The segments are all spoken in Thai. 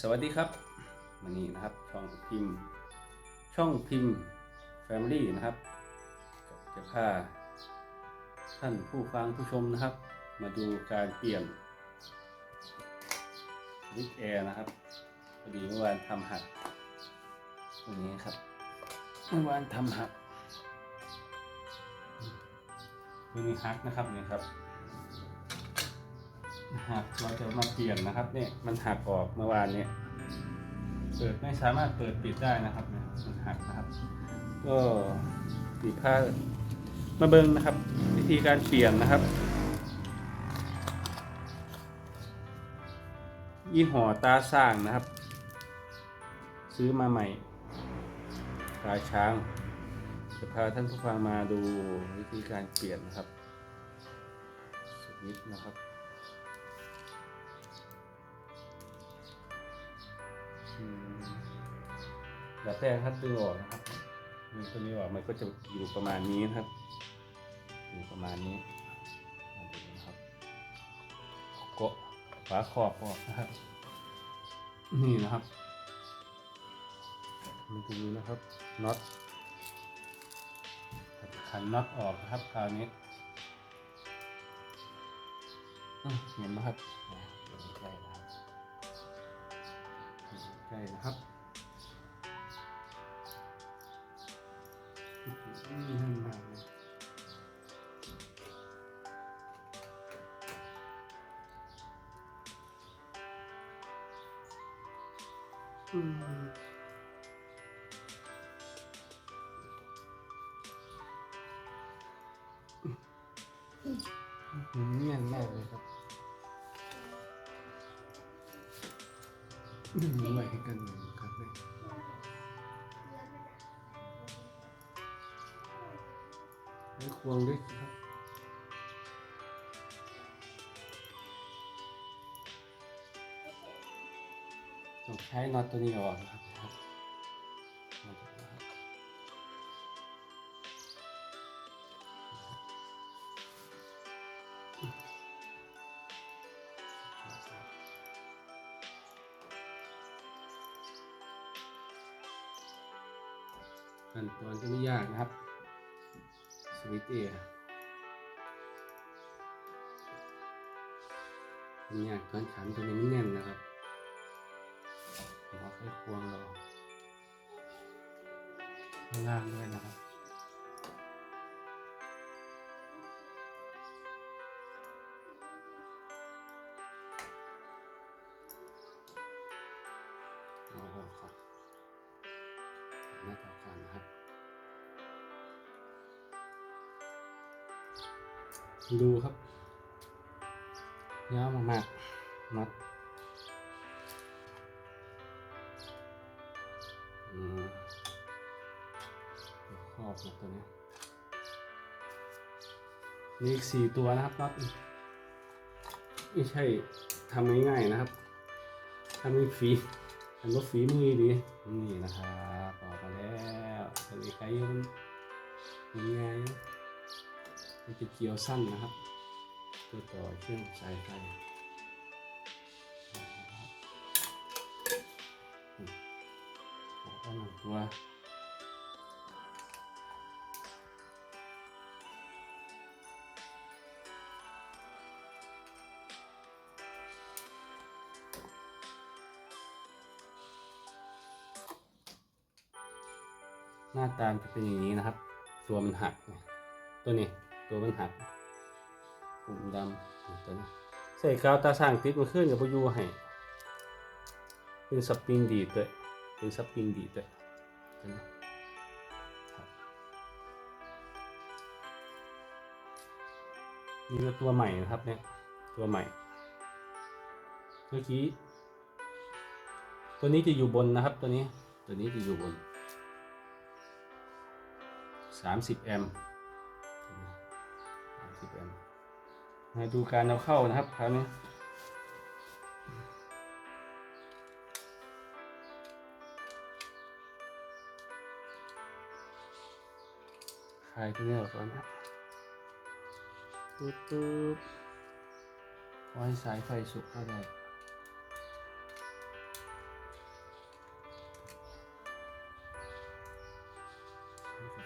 สวัสดีครับวันนี้นะครับช่องพิมพ์ ช่องพิมพ์ Family นะครับ จะพาท่านผู้ฟังผู้ชมนะครับ มาดูการเปลี่ยนวิกแอร์นะครับพอดีเมื่อวานทำหักตรงนี้ครับเมื่อวานทำหักตัวนี้หักนะครับนี่ครับ หักเราจะมาเปลี่ยนนะครับเนี่ยมันหักออกเมื่อวานเนี่ยเปิดไม่สามารถเปิดปิดได้นะครับเนี่ยมันหักนะครับ ก็สีผ้ามาเบิ้งนะครับ วิธีการเปลี่ยนนะครับ ยี่ห้อตาสร้างนะครับ ซื้อมาใหม่ปลายช้างจะพาท่านผู้ฟังมาดูวิธีการเปลี่ยนนะครับสวิตช์นะครับ แบบแรกครับดึงออกนะครับดึงตัวนี้ออกมันก็จะอยู่ประมาณนี้นะครับ อยู่ประมาณนี้นะครับกดฝาขอบออกนะครับ นี่นะครับมันจะมีนะครับน็อตขันน็อตออกนะครับคราวนี้เห็นไหมครับใกล้นะครับใกล้นะครับ อื้อหือแน่นมาอืมอื้อหือแน่นมากเลยครับอืมไว้กันครับเนี่ย วงด้วยครับต้องใช้น็อตตัวนี้ออกนะครับนะครับน็อตตัวนี้นะครับขั้นตอนก็ไม่ยากนะครับ สวิตช์เอมันยากตอนขันตัวนี้ไม่แน่นนะครับเราค่อยควงเราข้างล่างด้วยนะครับ ดูครับยาวมากๆน็อตอืมเดี๋ยวครอบนะตัวนี้มีอีกสี่ตัวนะครับน็อตไม่ใช่ทำง่ายๆนะครับทำไม่ฟรีทำรถฝีมือดีนี่นะครับออกมาแล้วตัวนี้ใครยังยังไง จะเกี่ยวสั้นนะครับตัวต่อเชื่อมสายไฟอตั้งหนึ่งตัวหน้าตามจะเป็นอย่างนี้นะครับ ตัวมันหักเนี่ยตัวนี้ ตัวมันหักปุ่มดำตัวนี้ใส่กาวตาสร้างติดมาขึ้นกับพยูให้เป็นสปริงดีดด้วยเป็นสปริงดีดด้วยตัวนี้ครับนี่ก็ตัวใหม่นะครับเนี่ยตัวใหม่ เมื่อกี้ ตัวนี้จะอยู่บนนะครับตัวนี้ ตัวนี้จะอยู่บน30แอมป์ มาดูการเอาเข้านะครับคราวนี้คลายตัวนี้ออกก่อนนะตุ๊บตุ๊บขอให้สายไฟสุกเข้าได้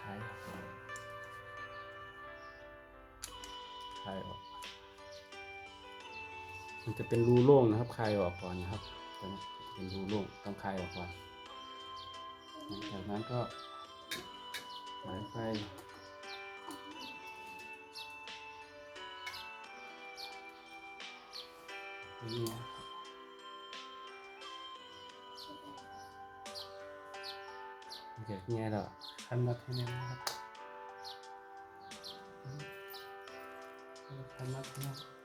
ใช่ยออกคลายอ มันจะเป็นรูโล่งนะครับคลายออกก่อนนะครับเป็นรูโล่งต้องคลายออกก่อนจากนั้นก็สายไฟนี่นะครับโอเคเนี่ยเราคันน็อตให้น่นนะครับคันน็อตให้แน่น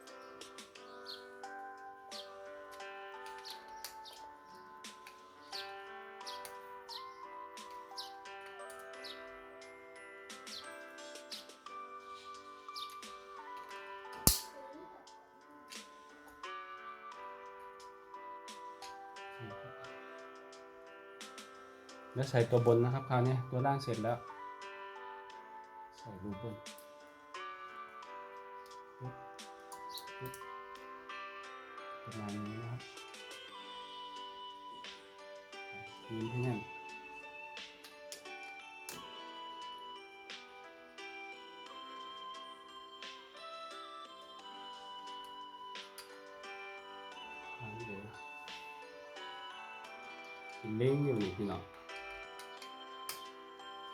แล้วใส่ตัวบนนะครับคราวนี้ตัวล่างเสร็จแล้ว ใส่รูบนปึ๊บปึ๊บประมาณนี้นะครับยืนให้แน่นเดี๋ยวเล้งอยู่นี่พี่น้อง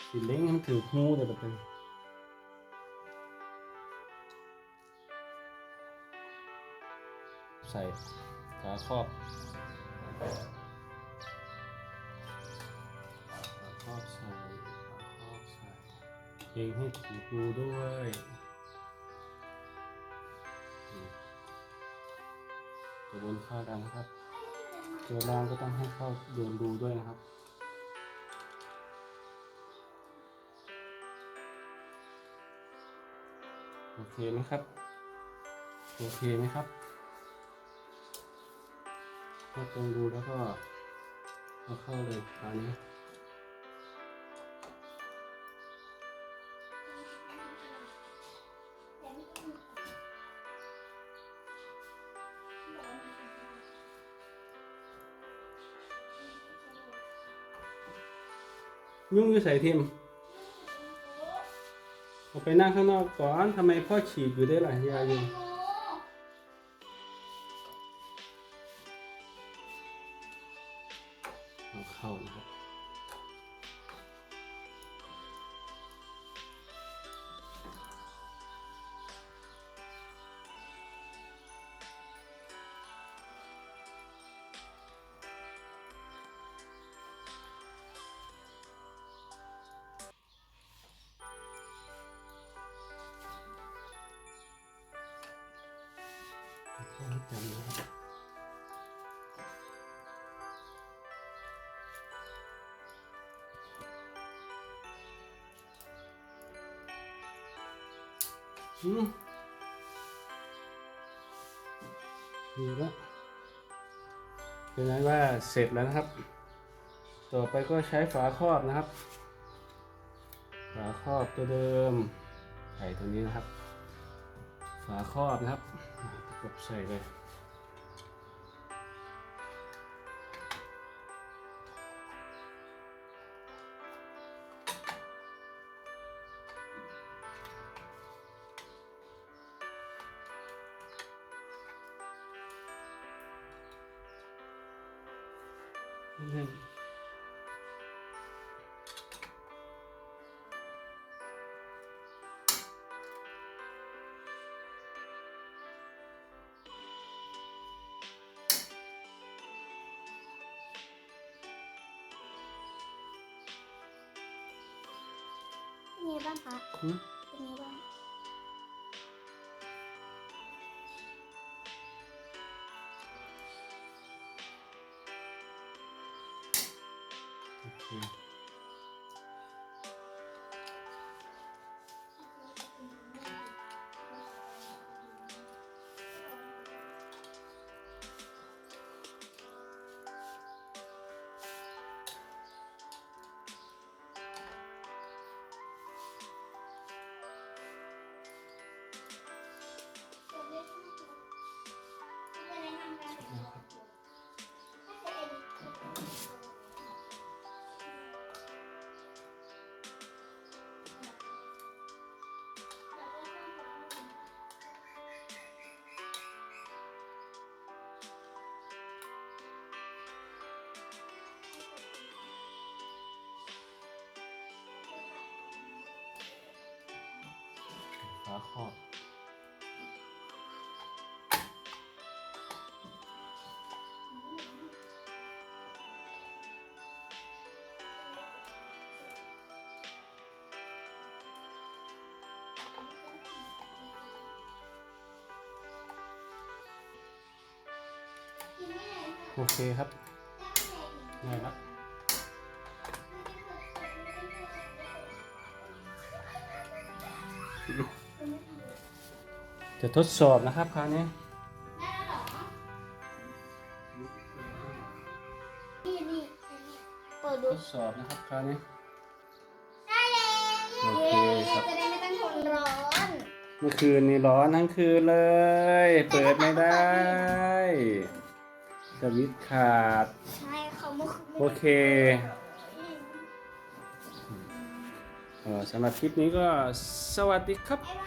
สิเล้งให้มันถือหูเดี๋ยวแบบนี้ใส่ฝาครอบฝาครอบใส่ฝาครอบใส่เองให้ถือหูด้วยนี่ตัวนข้ากันนะครับ ตัวล่างก็ต้องให้เข้าโดนรูด้วยนะครับ โอเคไหมครับ โอเคไหมครับก็ตรงดูแล้วก็เอาเข้าเลยคราวนี้ยุ่งอยู่ใส่ทิม ออกไปนั่งข้างนอกก่อนทำไมพ่อฉีดอยู่ได้ล่ะยาอยู่เอาเข้านะครับ จำนะครับอืมดีแล้วเป็นนั้นว่าเสร็จแล้วนะครับ ต่อไปก็ใช้ฝาครอบนะครับ ฝาครอบตัวเดิมใส่ตรงนี้นะครับ ฝาครอบนะครับกดใส่เลย เป็นไงบ้างคะอืมเป็นไงบ้างาคโอเคครับง่ายนะลูก จะทดสอบนะครับคราวนี้นี่นี่เปิดทดูดสอบนะครับคราวนี้ ได้แล้วโอเคครับจะได้ไม่ต้องทนร้อนเมื่อคืนนี้ร้อนทั้งคืนเลย เปิดไม่ได้สวิตช์ขาด ใช่เขาเมื่อคืนโอเค เอ่อสำหรับคลิปนี้ก็สวัสดีครับ บ๊ายบาย